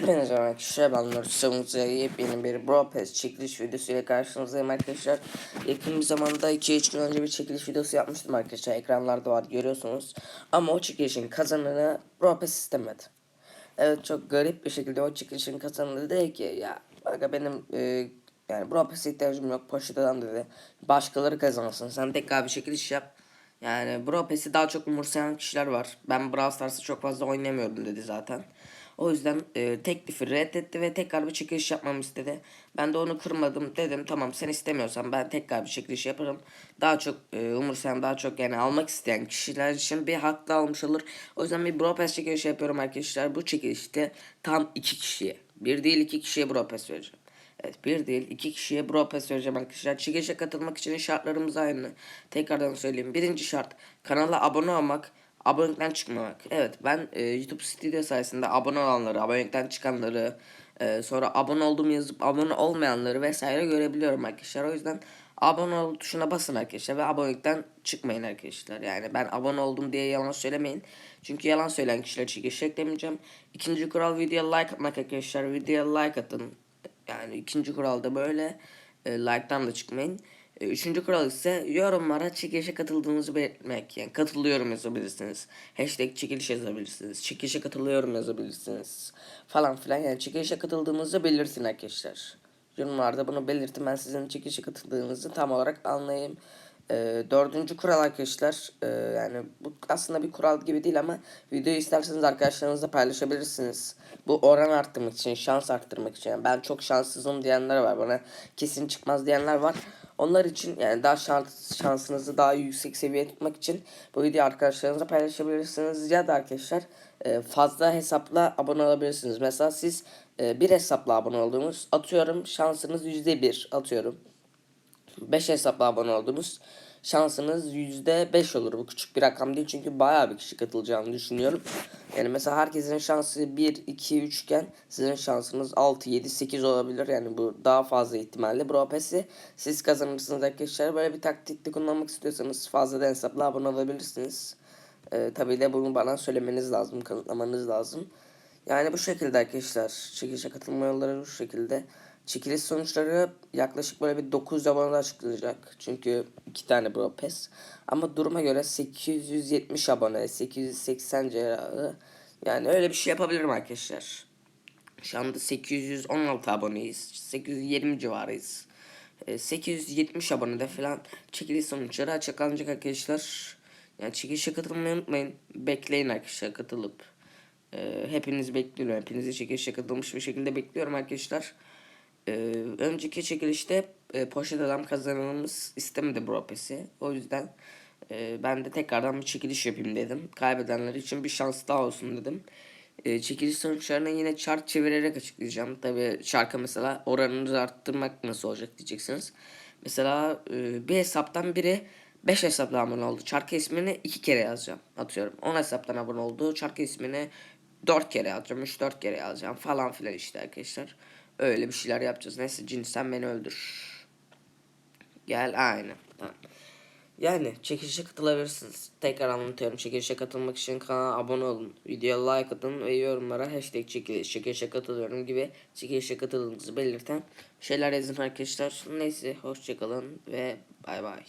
Hepinize merhaba arkadaşlar. Ben Nur Savuncu'ya yepyeni bir Pass çekiliş videosu ile karşınızdayım arkadaşlar. Yakın bir zamanda 2-3 gün önce bir çekiliş videosu yapmıştım arkadaşlar. Ekranlarda var görüyorsunuz. Ama o çekilişin kazananı Pass istemedi. Evet çok garip bir şekilde o çekilişin kazananı dedi ki ya Bak benim e, yani Brawl Pass'e ihtiyacım yok poşet adam dedi. Başkaları kazansın sen tekrar bir çekiliş yap. Yani Pass'i daha çok umursayan kişiler var. Ben Brawl Stars'ı çok fazla oynamıyordum dedi zaten. O yüzden e, teklifi reddetti ve tekrar bir çekiliş yapmamı istedi. Ben de onu kırmadım dedim tamam sen istemiyorsan ben tekrar bir çekiliş yaparım. Daha çok e, umursayan daha çok yani almak isteyen kişiler için bir hak da almış olur. O yüzden bir Pass çekilişi yapıyorum arkadaşlar. Bu çekilişte tam iki kişiye bir değil iki kişiye Brawl Pass vereceğim. Evet bir değil iki kişiye Brawl Pass vereceğim arkadaşlar. Çekilişe katılmak için şartlarımız aynı. Tekrardan söyleyeyim. Birinci şart kanala abone olmak. Abonelikten çıkmamak. Evet ben e, YouTube Studio sayesinde abone olanları, abonelikten çıkanları, e, sonra abone olduğumu yazıp abone olmayanları vesaire görebiliyorum arkadaşlar. O yüzden abone ol tuşuna basın arkadaşlar ve abonelikten çıkmayın arkadaşlar. Yani ben abone oldum diye yalan söylemeyin. Çünkü yalan söyleyen kişiler çekiliş eklemeyeceğim. İkinci kural videoya like atmak arkadaşlar. Videoya like atın. Yani ikinci kural da böyle. E, like'tan da çıkmayın. Üçüncü kural ise yorumlara çekilişe katıldığınızı belirtmek. Yani katılıyorum yazabilirsiniz. Hashtag çekiliş yazabilirsiniz. Çekilişe katılıyorum yazabilirsiniz. Falan filan yani çekilişe katıldığınızı belirtin arkadaşlar. Yorumlarda bunu belirtin ben sizin çekilişe katıldığınızı tam olarak anlayayım. E, dördüncü kural arkadaşlar e, yani bu aslında bir kural gibi değil ama videoyu isterseniz arkadaşlarınızla paylaşabilirsiniz. Bu oran arttırmak için, şans arttırmak için. Yani ben çok şanssızım diyenler var. Bana kesin çıkmaz diyenler var. Onlar için yani daha şans, şansınızı daha yüksek seviyeye tutmak için bu videoyu arkadaşlarınızla paylaşabilirsiniz. Ya da arkadaşlar e, fazla hesapla abone olabilirsiniz. Mesela siz e, bir hesapla abone olduğunuz atıyorum şansınız %1 atıyorum. 5 hesapla abone oldunuz. Şansınız %5 olur. Bu küçük bir rakam değil çünkü bayağı bir kişi katılacağını düşünüyorum. Yani mesela herkesin şansı 1, 2, 3 iken sizin şansınız 6, 7, 8 olabilir. Yani bu daha fazla ihtimalle. Bro Pass'i siz kazanırsınız arkadaşlar. Böyle bir taktikte kullanmak istiyorsanız fazla da hesapla abone olabilirsiniz. Ee, tabii de bunu bana söylemeniz lazım, kanıtlamanız lazım. Yani bu şekilde arkadaşlar. Çekilişe katılma yolları bu şekilde. Çekiliş sonuçları yaklaşık böyle bir 9 abonede açıklanacak. Çünkü iki tane Bro Pass. Ama duruma göre 870 abone, 880 civarı. Yani öyle bir şey yapabilirim arkadaşlar. Şu anda 816 aboneyiz. 820 civarıyız. E, 870 abonede falan çekiliş sonuçları açıklanacak arkadaşlar. Yani çekilişe katılmayı unutmayın. Bekleyin arkadaşlar katılıp. E, hepiniz bekliyorum. Hepinizi çekilişe katılmış bir şekilde bekliyorum arkadaşlar. Ee, önceki çekilişte e, poşet adam kazanmamız istemedi Brawl Pass'i. O yüzden e, ben de tekrardan bir çekiliş yapayım dedim. Kaybedenler için bir şans daha olsun dedim. E, çekiliş sonuçlarını yine chart çevirerek açıklayacağım. Tabi şarkı mesela oranını arttırmak nasıl olacak diyeceksiniz. Mesela e, bir hesaptan biri 5 hesapla abone oldu. Çarkı ismini 2 kere yazacağım. Atıyorum 10 hesaptan abone oldu. Çarkı ismini 4 kere yazacağım. 3-4 kere yazacağım falan filan işte arkadaşlar. Öyle bir şeyler yapacağız. Neyse cin sen beni öldür. Gel aynı. Yani çekilişe katılabilirsiniz. Tekrar anlatıyorum. Çekilişe katılmak için kanala abone olun. Videoya like atın ve yorumlara hashtag çekiliş, çekilişe katılıyorum gibi çekilişe katıldığınızı belirten şeyler yazın arkadaşlar. Neyse hoşçakalın ve bay bay.